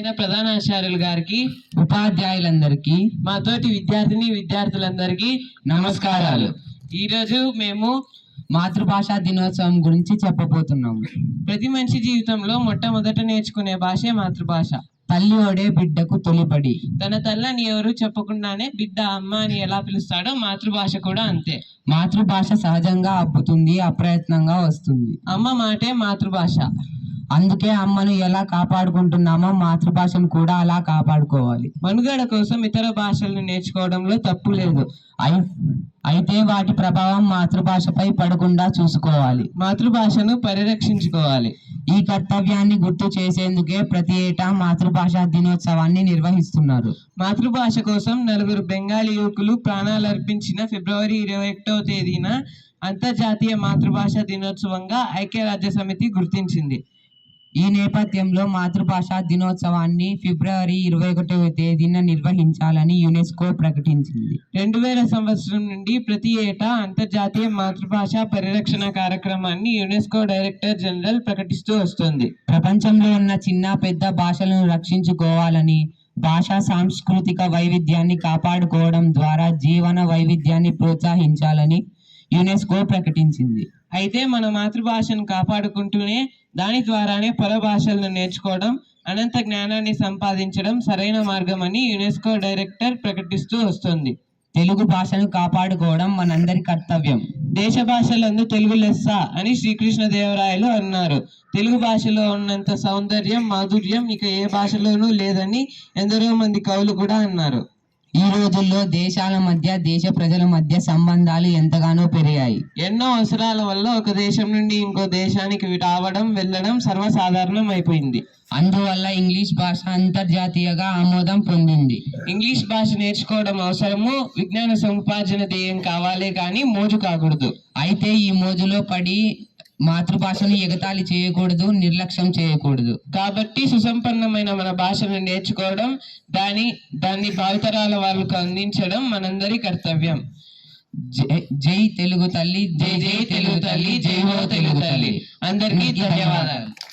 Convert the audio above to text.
ప్రధానాచార్యులు గారికి ఉపాధ్యాయులందరికీ మా తోటి విద్యార్థిని విద్యార్థులందరికీ నమస్కారాలు. ఈరోజు మేము మాతృభాషా దినోత్సవం గురించి చెప్పబోతున్నాము. ప్రతి మనిషి జీవితంలో మొట్టమొదట నేర్చుకునే భాషే మాతృభాష. తల్లి ఒడే బిడ్డకు తొలిపడి. తన తల్లని ఎవరు చెప్పకుండానే బిడ్డ అమ్మ అని ఎలా పిలుస్తాడో మాతృభాష కూడా అంతే. మాతృభాష సహజంగా అబ్బుతుంది అప్రయత్నంగా వస్తుంది. అమ్మ మాటే మాతృభాష. అందుకే అమ్మను ఎలా కాపాడుకుంటున్నామో మాతృభాషను కూడా అలా కాపాడుకోవాలి. మనుగడ కోసం ఇతర భాషలను నేర్చుకోవడంలో తప్పు లేదు. అయి అయితే వాటి ప్రభావం మాతృభాషపై పడకుండా చూసుకోవాలి. మాతృభాషను పరిరక్షించుకోవాలి. ఈ కర్తవ్యాన్ని గుర్తు చేసేందుకే ప్రతి ఏటా మాతృభాషా దినోత్సవాన్ని నిర్వహిస్తున్నారు. మాతృభాష కోసం నలుగురు బెంగాలీ యువకులు ప్రాణాలు అర్పించిన ఫిబ్రవరి ఇరవై ఒకటవ తేదీన అంతర్జాతీయ మాతృభాష దినోత్సవంగా ఐక్యరాజ్య సమితి గుర్తించింది. ఈ నేపథ్యంలో మాతృభాషా దినోత్సవాన్ని ఫిబ్రవరి ఇరవై ఒకటవ తేదీన నిర్వహించాలని యునెస్కో ప్రకటించింది. రెండు వేల సంవత్సరం నుండి ప్రతి ఏటా అంతర్జాతీయ మాతృభాష పరిరక్షణ కార్యక్రమాన్ని యునెస్కో డైరెక్టర్ జనరల్ ప్రకటిస్తూ వస్తుంది. ప్రపంచంలో ఉన్న చిన్న పెద్ద భాషలను రక్షించుకోవాలని భాషా సాంస్కృతిక వైవిధ్యాన్ని కాపాడుకోవడం ద్వారా జీవన వైవిధ్యాన్ని ప్రోత్సహించాలని యునెస్కో ప్రకటించింది. అయితే మన మాతృభాషను కాపాడుకుంటూనే దాని ద్వారానే పర భాషలను నేర్చుకోవడం అనంత జ్ఞానాన్ని సంపాదించడం సరైన మార్గమని యునెస్కో డైరెక్టర్ ప్రకటిస్తూ వస్తుంది. తెలుగు భాషను కాపాడుకోవడం మనందరి కర్తవ్యం. దేశ భాషలందు తెలుగు లెస్స అని శ్రీకృష్ణదేవరాయలు అన్నారు. తెలుగు భాషలో ఉన్నంత సౌందర్యం మాధుర్యం ఇక ఏ భాషలోనూ లేదని ఎందరో మంది కవులు కూడా అన్నారు. ఈ రోజుల్లో దేశాల మధ్య దేశ ప్రజల మధ్య సంబంధాలు ఎంతగానో పెరిగాయి. ఎన్నో అవసరాల వల్ల ఒక దేశం నుండి ఇంకో దేశానికి రావడం వెళ్ళడం సర్వసాధారణం అయిపోయింది. అందువల్ల ఇంగ్లీష్ భాష అంతర్జాతీయంగా ఆమోదం పొందింది. ఇంగ్లీష్ భాష నేర్చుకోవడం అవసరము విజ్ఞాన సముపార్జన ధ్యేయం కావాలే కానీ మోజు కాకూడదు. అయితే ఈ మోజులో పడి మాతృభాషను ఎగతాళి చేయకూడదు నిర్లక్ష్యం చేయకూడదు. కాబట్టి సుసంపన్నమైన మన భాషను నేర్చుకోవడం దాని దాన్ని భావితరాల వాళ్ళకు అందించడం మనందరి కర్తవ్యం. జై జై తెలుగు తల్లి జై జై తెలుగు తల్లి జై హో తెలుగు తల్లి. అందరికీ ధన్యవాదాలు.